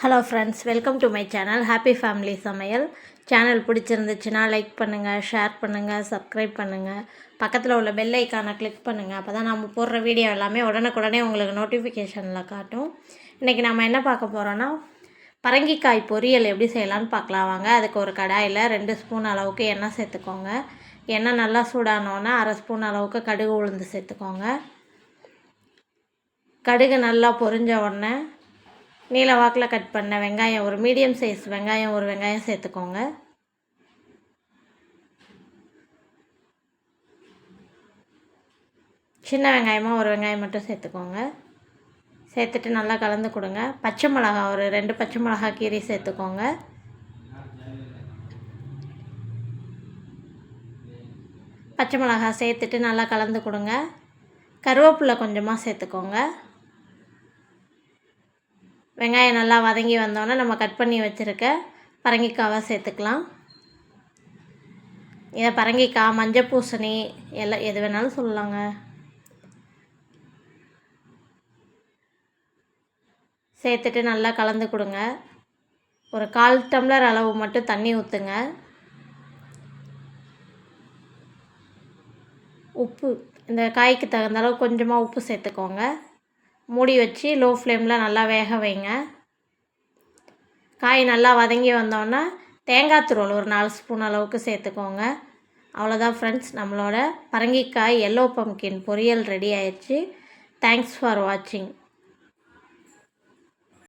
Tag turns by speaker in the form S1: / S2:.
S1: Hello friends welcome to my channel happy family சமையல் channel பிடிச்சிருந்துச்சுன்னா like பண்ணுங்கள் share பண்ணுங்கள் சப்ஸ்கிரைப் பண்ணுங்கள் பக்கத்தில் உள்ள பெல் ஐக்கானை கிளிக் பண்ணுங்கள் அப்போ தான் நம்ம போடுற வீடியோ எல்லாமே உடனுக்குடனே உங்களுக்கு நோட்டிஃபிகேஷனில் காட்டும். இன்றைக்கி நம்ம என்ன பார்க்க போகிறோன்னா பரங்கிக்காய் பொரியல் எப்படி செய்யலாம்னு பார்க்கலாம். வாங்க அதுக்கு ஒரு கடாயில் ரெண்டு ஸ்பூன் அளவுக்கு எண்ணெய் சேர்த்துக்கோங்க. எண்ணெய் நல்லா சூடானோன்னா அரை ஸ்பூன் அளவுக்கு கடுகு உளுந்து சேர்த்துக்கோங்க. கடுகு நல்லா பொரிஞ்ச உடனே நீல வாக்கில் கட் பண்ண வெங்காயம் ஒரு மீடியம் சைஸ் வெங்காயம் ஒரு வெங்காயம் சேர்த்துக்கோங்க. சின்ன வெங்காயமாக ஒரு வெங்காயம் மட்டும் சேர்த்துக்கோங்க. சேர்த்துட்டு நல்லா கலந்து கொடுங்க. பச்சை மிளகா ஒரு ரெண்டு பச்சை மிளகா கீரி சேர்த்துக்கோங்க. பச்சை மிளகா சேர்த்துட்டு நல்லா கலந்து கொடுங்க. கருவேப்பிலை கொஞ்சமாக சேர்த்துக்கோங்க. வெங்காயம் நல்லா வதங்கி வந்தோன்னே நம்ம கட் பண்ணி வச்சுருக்க பரங்கிக்காவை சேர்த்துக்கலாம். இதை பரங்கிக்காய் மஞ்சள் பூசணி எல்லாம் எது வேணாலும் சொல்லலாங்க. சேர்த்துட்டு நல்லா கலந்து கொடுங்க. ஒரு கால் டம்ளர் அளவு மட்டும் தண்ணி ஊற்றுங்க உப்பு இந்த காய்க்கு தகுந்த அளவு கொஞ்சமாக உப்பு சேர்த்துக்கோங்க. மூடி வச்சு லோ ஃப்ளேமில் நல்லா வேக வைங்க. காய் நல்லா வதங்கி வந்தோன்னே தேங்காய் துருவல் ஒரு நாலு ஸ்பூன் அளவுக்கு சேர்த்துக்கோங்க. அவ்வளோதான் ஃப்ரெண்ட்ஸ் நம்மளோட பரங்கிக்காய் எல்லோ பம்கின் பொரியல் ரெடி ஆயிடுச்சு. தேங்க்ஸ் ஃபார் வாட்சிங்